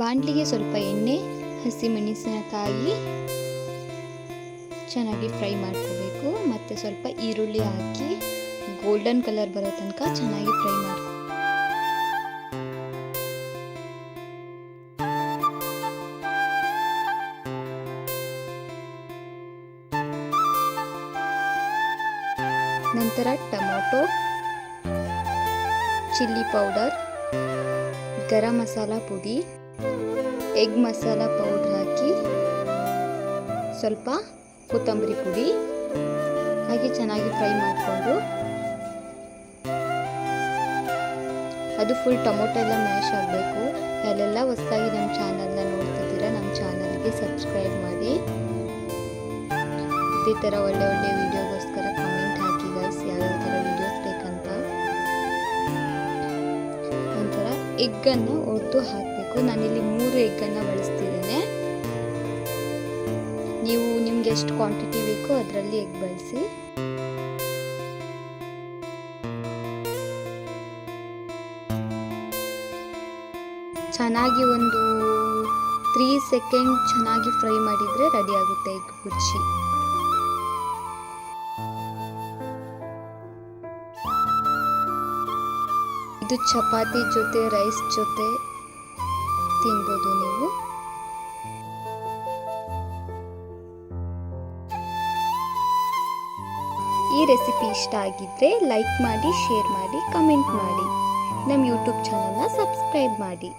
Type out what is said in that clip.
ಬಾಣಲಿಗೆ ಸ್ವಲ್ಪ ಎಣ್ಣೆ, ಹಸಿಮೆಣಸಿನಕಾಯಿ ಚೆನ್ನಾಗಿ ಫ್ರೈ ಮಾಡ್ಕೋಬೇಕು. ಮತ್ತು ಸ್ವಲ್ಪ ಈರುಳ್ಳಿ ಹಾಕಿ ಗೋಲ್ಡನ್ ಕಲರ್ ಬರೋ ತನಕ ಚೆನ್ನಾಗಿ ಫ್ರೈ ಮಾಡ್ಕೊ ನಂತರ tomato, chilli powder, garam masala ಪುಡಿ ಎಗ್ ಮಸಾಲ ಪೌಡ್ರ್ ಹಾಕಿ ಸ್ವಲ್ಪ ಕೊತ್ತಂಬರಿ ಪುಡಿ, ಹಾಗೆ ಚೆನ್ನಾಗಿ ಫ್ರೈ ಮಾಡಿಕೊಂಡು ಅದು ಫುಲ್ ಟೊಮೊಟೊ ಎಲ್ಲ ಮ್ಯಾಶ್ ಆಗಬೇಕು. ಅಲ್ಲೆಲ್ಲ ಹೊಸದಾಗಿ ನಮ್ಮ ಚಾನಲ್ನ ನೋಡ್ತಿದ್ದೀರಾ, ನಮ್ಮ ಚಾನಲ್ಗೆ ಸಬ್ಸ್ಕ್ರೈಬ್ ಮಾಡಿ. ಈ ಥರ ಒಳ್ಳೆ ಒಳ್ಳೆ ವಿಡಿಯೋಗೋಸ್ಕರ ಕಮೆಂಟ್ ಹಾಕಿ ಗೈಸ್ ಯಾವ್ಯಾವ ಥರ ವಿಡಿಯೋಸ್ ಬೇಕಂತ. ನಂತರ ಎಗ್ಗನ್ನು ಒಡೆದು ಹಾಕಬೇಕು. ನಾನಿಲ್ಲಿ ಮೂರು ಎಗ್ಗನ್ನು ಬಳಸ್ತಿದ್ದೇನೆ. ನೀವು ನಿಮ್ಗೆ ಎಷ್ಟು ಕ್ವಾಂಟಿಟಿ ಬೇಕೋ ಅದರಲ್ಲಿ ಎಗ್ ಬಳಸಿ. ಚೆನ್ನಾಗಿ ಒಂದು ತ್ರೀ ಸೆಕೆಂಡ್ ಚೆನ್ನಾಗಿ ಫ್ರೈ ಮಾಡಿದರೆ ರೆಡಿ ಆಗುತ್ತೆ ಎಗ್ ಕುರ್ಚಿ. ಇದು ಚಪಾತಿ ಜೊತೆ ರೈಸ್ ಜೊತೆ ತಿನ್ಬೋದು ನೀವು? ಈ ರೆಸಿಪಿ ಇಷ್ಟ ಆಗಿದ್ರೆ ಲೈಕ್ ಮಾಡಿ, ಶೇರ್ ಮಾಡಿ, ಕಮೆಂಟ್ ಮಾಡಿ. ನಮ್ಮ ಯೂಟ್ಯೂಬ್ ಚಾನಲ್ನ ಸಬ್ಸ್ಕ್ರೈಬ್ ಮಾಡಿ.